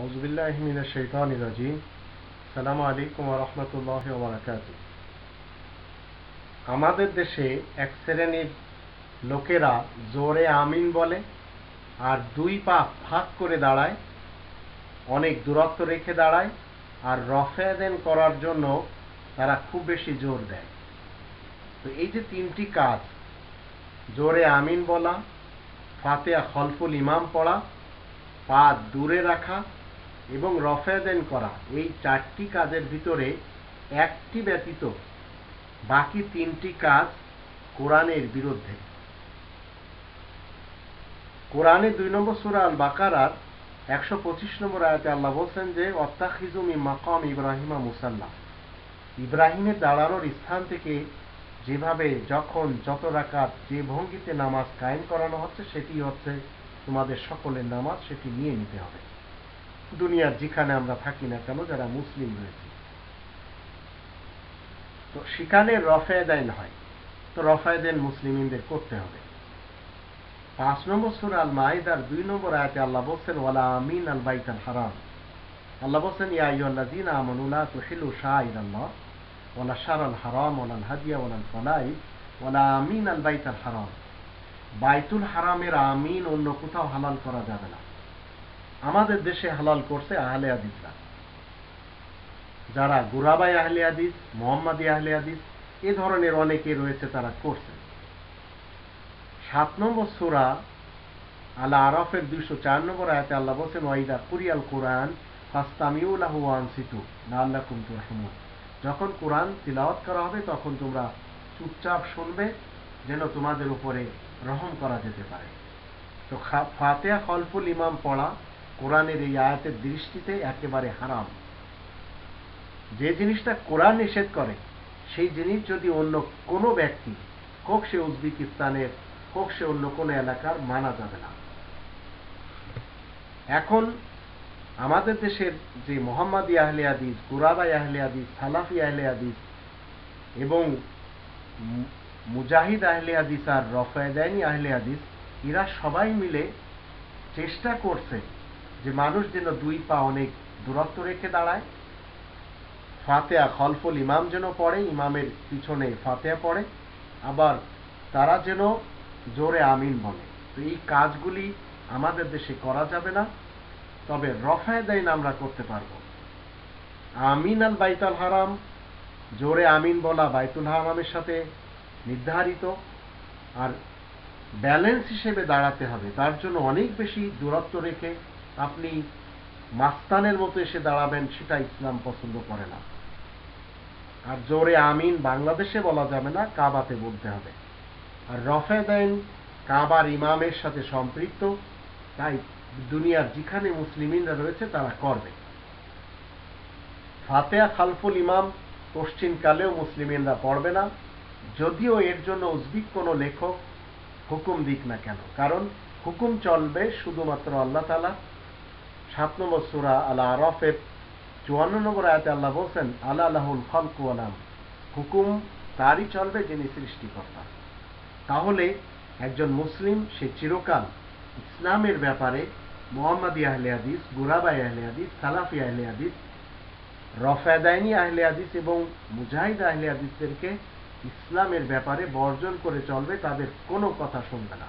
আউজবিল্লাহ মিনা শৈতান রাজিম সালাম আলাইকুম রহমতুল্লাহ ওবরাকাত আমাদের দেশে এক শ্রেণির লোকেরা জোরে আমিন বলে আর দুই পা ফাঁক করে দাঁড়ায়, অনেক দূরত্ব রেখে দাঁড়ায় আর রফেদেন করার জন্য তারা খুব বেশি জোর দেয়। তো এই যে তিনটি কাজ, জোরে আমিন বলা ফাতেয়া খলফুল ইমাম পড়া, পা দূরে রাখা এবং রফেদেন করা। এই চারটি কাজের ভিতরে একটি ব্যতীত বাকি তিনটি কাজ কোরআনের বিরুদ্ধে। কোরআনে দুই নম্বর সুরা আল বাকারার একশো পঁচিশ নম্বর আয়াতে আল্লাহ বলছেন যে অত্তাখিজুমি মাকাম ইব্রাহিমা মুসাল্লাহ ইব্রাহিমের দাঁড়ানোর স্থান থেকে যেভাবে যখন যত রাকাত যে ভঙ্গিতে নামাজ কায়েম করানো হচ্ছে, সেটি হচ্ছে তোমাদের সকলের নামাজ, সেটি নিয়ে নিতে হবে। দুনিয়ার যেখানে আমরা থাকি না কেন, যারা মুসলিম রয়েছে। তো সেখানে রফেদাইন হয়। তো রফায়দেন মুসলিমদের করতে হবে। পাঁচ নম্বর সুর আল মাহিদার দুই নম্বর আয়াতে আল্লাহ বলছেন, ওয়ালা আমিন আল বাইতাল হারাম। আল্লাহ বলছেন, ইয়া আইয়ুল্লাযীনা আমানু লা তুহিলু শাইরাল্লাহ ওয়ালা শারাল হারাম ওয়ালা হাদিয়া ওয়ালা ফলাই ওয়ালা আমিন আল বাইতাল হারাম। বাইতুল হারামের আমিন অন্য কোথাও হালাল করা যাবে না। আমাদের দেশে হালাল করছে আহলে হাদিসরা। যারা গুরাবাই আহলে হাদিস, মোহাম্মদী আহলে হাদিস, এ ধরনের অনেকে রয়েছে তারা করছে সাত নম্বর সুরা আল্লাহ আরফের দুইশো চার নম্বর আয়াতে আল্লাহ বলছেন, ওয়াইদা কুরিয়াল কোরআন ফাস্তামিউলাহু আনসিতু না আল্লাহ যখন কোরআন তিলাওয়াত করা হবে, তখন তোমরা চুপচাপ শুনবে যেন তোমাদের উপরে রহম করা যেতে পারে। তো ফাতেয়া খলফুল ইমাম পড়া কোরআনের এই আয়াতের দৃষ্টিতে একেবারে হারাম। যে জিনিসটা কোরআন নিষেধ করে, সেই জিনিস যদি অন্য কোনো ব্যক্তি, হোক সে উজবেকিস্তানের, হোক সে অন্য কোনো এলাকার, মানা যাবে না। এখন আমাদের দেশের যে মোহাম্মদ আহলে হাদিস গুরাবাই আহলে হাদিস, সালাফি আহলে হাদিস এবং মুজাহিদ আহলে হাদিস আর রফায়দানি আহলে হাদিস, এরা সবাই মিলে চেষ্টা করছে যে মানুষ যেন দুই পা অনেক দূরত্ব রেখে দাঁড়ায় ফাতেয়া খলফুল ইমাম যেন পড়ে, ইমামের পিছনে ফাতেয়া পড়ে, আবার তারা যেন জোরে আমিন বলে। তো এই কাজগুলি আমাদের দেশে করা যাবে না, তবে রফায়দাইন আমরা করতে পারব। আমিন আল বাইতুল হারাম, জোরে আমিন বলা বাইতুল হারামের সাথে নির্ধারিত, আর ব্যালেন্স হিসেবে দাঁড়াতে হবে। তার জন্য অনেক বেশি দূরত্ব রেখে আপনি মাস্তানের মতো এসে দাঁড়াবেন, সেটা ইসলাম পছন্দ করে না। আর জোরে আমিন বাংলাদেশে বলা যাবে না, কাবাতে বলতে হবে। আর রফেদাইন কাবার ইমামের সাথে সম্পৃক্ত, তাই দুনিয়ার যেখানে মুসলিমিনরা রয়েছে, তারা করবে। ফাতেয়া খালফুল ইমাম পশ্চিমকালেও মুসলিমিনরা পড়বে না, যদিও এর জন্য উজবিক কোনো লেখক হুকুম দিক না কেন। কারণ হুকুম চলবে শুধুমাত্র আল্লাহ তালা সাত নম্বর সুরা আল্লাহ আরফের চুয়ান্ন নম্বর আয়াতে আল্লাহ বলছেন আল্লাহ আল্লাহুল খলকু আলাম হুকুম তারই চলবে যিনি সৃষ্টিকর্তা। তাহলে একজন মুসলিম, সে চিরকাল ইসলামের ব্যাপারে মোহাম্মদী আহলে হাদিস, গুরাবাই আহলে হাদিস, সালাফি আহলে হাদিস রফায়দাইনি আহলে হাদিস এবং মুজাহিদ আহলে হাদিসদেরকে ইসলামের ব্যাপারে বর্জন করে চলবে, তাদের কোনো কথা শুনবে না।